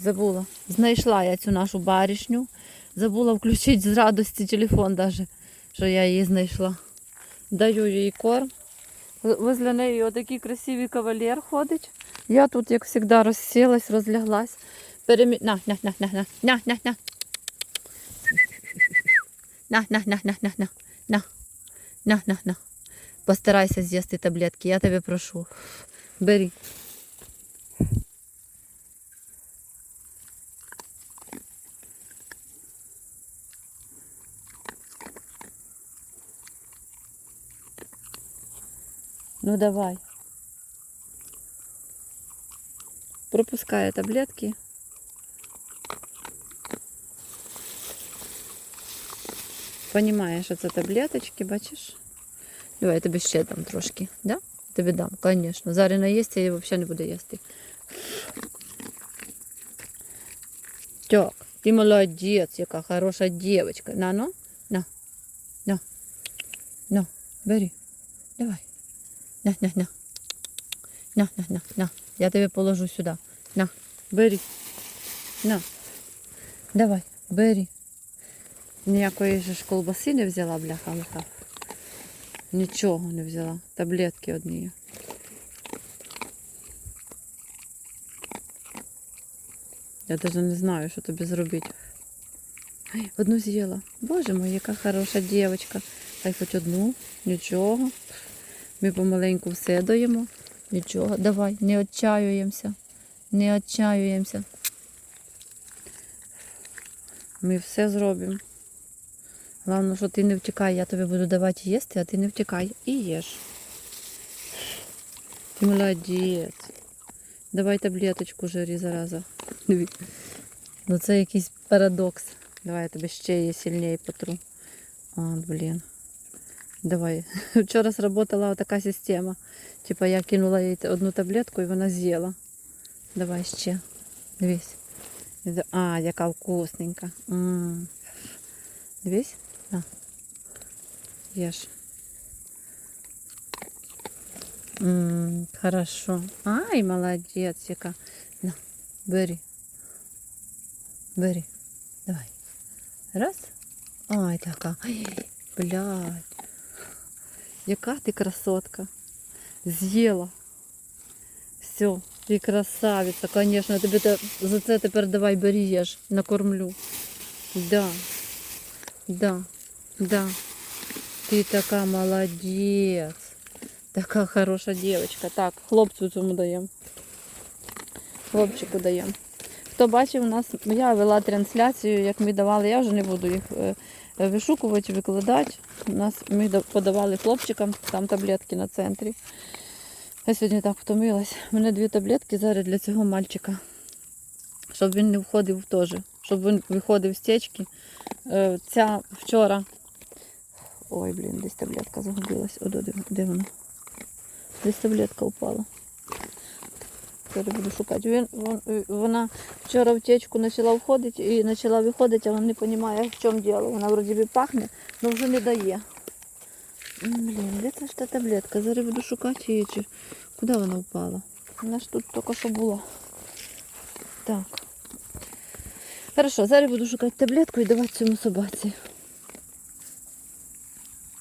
Забула. Знайшла я цю нашу барішню. Забула включити з радості телефон, даже, що я її знайшла. Даю їй корм. Возле неї отакий красивий кавалер ходить. Я тут, як завжди, розсілась, розляглась. Перемі... На, на, на, на, на, на, на, на. На, на, на, на, на, на, на, на, на, на. Постарайся з'їсти таблетки, я тебе прошу. Бери. Ну давай. Пропускає таблетки. Понімає, що це таблеточки, бачиш? Давай я тобі ще дам трошки, да? Тобі дам, звісно. Зараз наїсти і взагалі не буде їсти. Так, ти молодець, яка хороша дівчинка. На, ну, на, на, на, бери, давай. На, на, на. На, на, на, на. Я тебе положу сюди. На, бери. На. Давай, бери. Ніякої ж колбаси не взяла, бляха муха. Нічого не взяла. Таблетки одні. Я навіть не знаю, що тобі зробити. Ай, одну з'їла. Боже мой, яка хороша дівчинка. Хай хоч одну, нічого. Ми помаленьку все даємо. Нічого. Давай, не відчаюємося. Не відчаюємося. Ми все зробимо. Головне, що ти не втікай, я тобі буду давати їсти, а ти не втікай і їж. Ти молодець. Давай таблеточку жарі зараза. Ну це якийсь парадокс. Давай я тобі ще її сильніше потру. От, блін. Давай. Вчора сработала така система. Типа я кинула їй одну таблетку і вона з'їла. Давай ще. Дивись. А, яка вкусненька. М. Дивись. На. Ешь. М, хорошо. Ай, молодець, яка. На, бери. Бери. Давай. Раз. Ай, така. Ай, блядь. Яка ти красотка. З'їла. Все, ти красавиця, конечно. Тобі те- за це тепер давай бери їж, накормлю. Да. Да, да. Ти така молодець. Така хороша дівчинка. Так, хлопцю цьому даємо. Хлопчику даємо. Хто бачив, нас я вела трансляцію, як ми давали, я вже не буду їх е, вишукувати, викладати. У нас ми подавали хлопчикам, там таблетки на центрі. Я сьогодні так втомилась. У мене дві таблетки зараз для цього мальчика. Щоб він не входив теж. Щоб він виходив з течки. Е, Ця вчора. Ой, блін, десь таблетка загубилась. О, де, вона? Десь таблетка упала. Тепер буду шукати. Він, вон- е, вона вчора в течку почала входити і почала виходити, а вона не розуміє, в чому діло. Вона вроді би пахне, але вже не дає. Блін, де це ж та таблетка? Зараз буду шукати її. Чи... Куди вона впала? Вона ж тут тільки що була. Так. Хорошо, зараз буду шукати таблетку і давати цьому собаці.